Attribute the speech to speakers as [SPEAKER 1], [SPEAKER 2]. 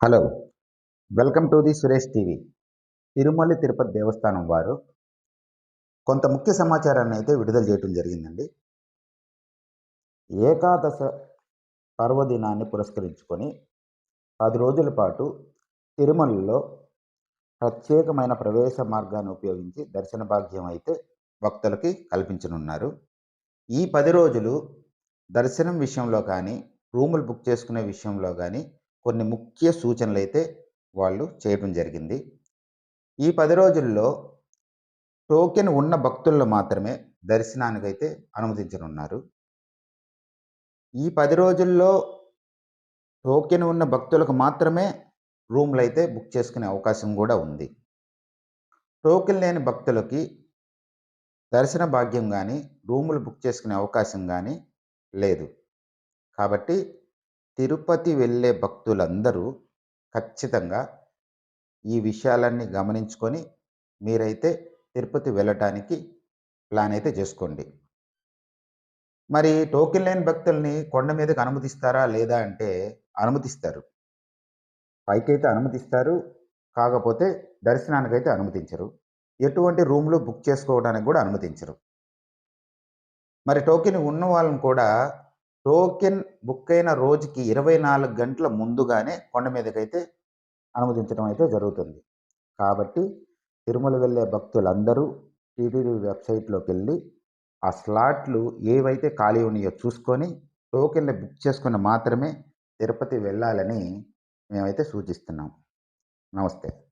[SPEAKER 1] Hello welcome to the Suresh TV. Tirumala Tirupati Devasthanam వారు కొంత ముఖ్య సమాచారాన్ని అయితే విడుదల చేయడం జరిగిందండి. ఏకాదశ పర్వదినాన్ని పురస్కరించుకొని పది రోజుల పాటు తిరుమలలో ప్రత్యేకమైన ప్రవేశ మార్గాన్ని ఉపయోగించి దర్శన భాగ్యం అయితే భక్తులకి కల్పించనున్నారు. ఈ పది రోజులు దర్శనం విషయంలో కానీ రూములు బుక్ చేసుకునే విషయంలో కానీ కొన్ని ముఖ్య సూచనలు అయితే వాళ్ళు చేయడం జరిగింది. ఈ పది రోజుల్లో టోకెన్ ఉన్న భక్తుల్లో మాత్రమే దర్శనానికైతే అనుమతించనున్నారు. ఈ పది రోజుల్లో టోకెన్ ఉన్న భక్తులకు మాత్రమే రూమ్లు అయితే బుక్ చేసుకునే అవకాశం కూడా ఉంది. టోకెన్ లేని భక్తులకి దర్శన భాగ్యం కానీ రూములు బుక్ చేసుకునే అవకాశం కానీ లేదు. కాబట్టి తిరుపతి వెళ్ళే భక్తులందరూ ఖచ్చితంగా ఈ విషయాలన్నీ గమనించుకొని మీరైతే తిరుపతి వెళ్ళటానికి ప్లాన్ అయితే చేసుకోండి. మరి టోకెన్ లేని భక్తుల్ని కొండ మీదకి అనుమతిస్తారా లేదా అంటే అనుమతిస్తారు. పైకైతే అనుమతిస్తారు. కాకపోతే దర్శనానికైతే అనుమతించరు. ఎటువంటి రూమ్లు బుక్ చేసుకోవడానికి కూడా అనుమతించరు. మరి టోకెన్ ఉన్న వాళ్ళని కూడా టోకెన్ బుక్ అయిన రోజుకి ఇరవై నాలుగు గంటల ముందుగానే కొండ మీదకైతే అనుమతించడం అయితే జరుగుతుంది. కాబట్టి తిరుమల వెళ్ళే భక్తులందరూ టీటీడీ వెబ్సైట్లోకి వెళ్ళి ఆ స్లాట్లు ఏవైతే ఖాళీ ఉన్నాయో చూసుకొని టోకెన్లు బుక్ చేసుకుని మాత్రమే తిరుపతి వెళ్ళాలని మేమైతే సూచిస్తున్నాం. నమస్తే.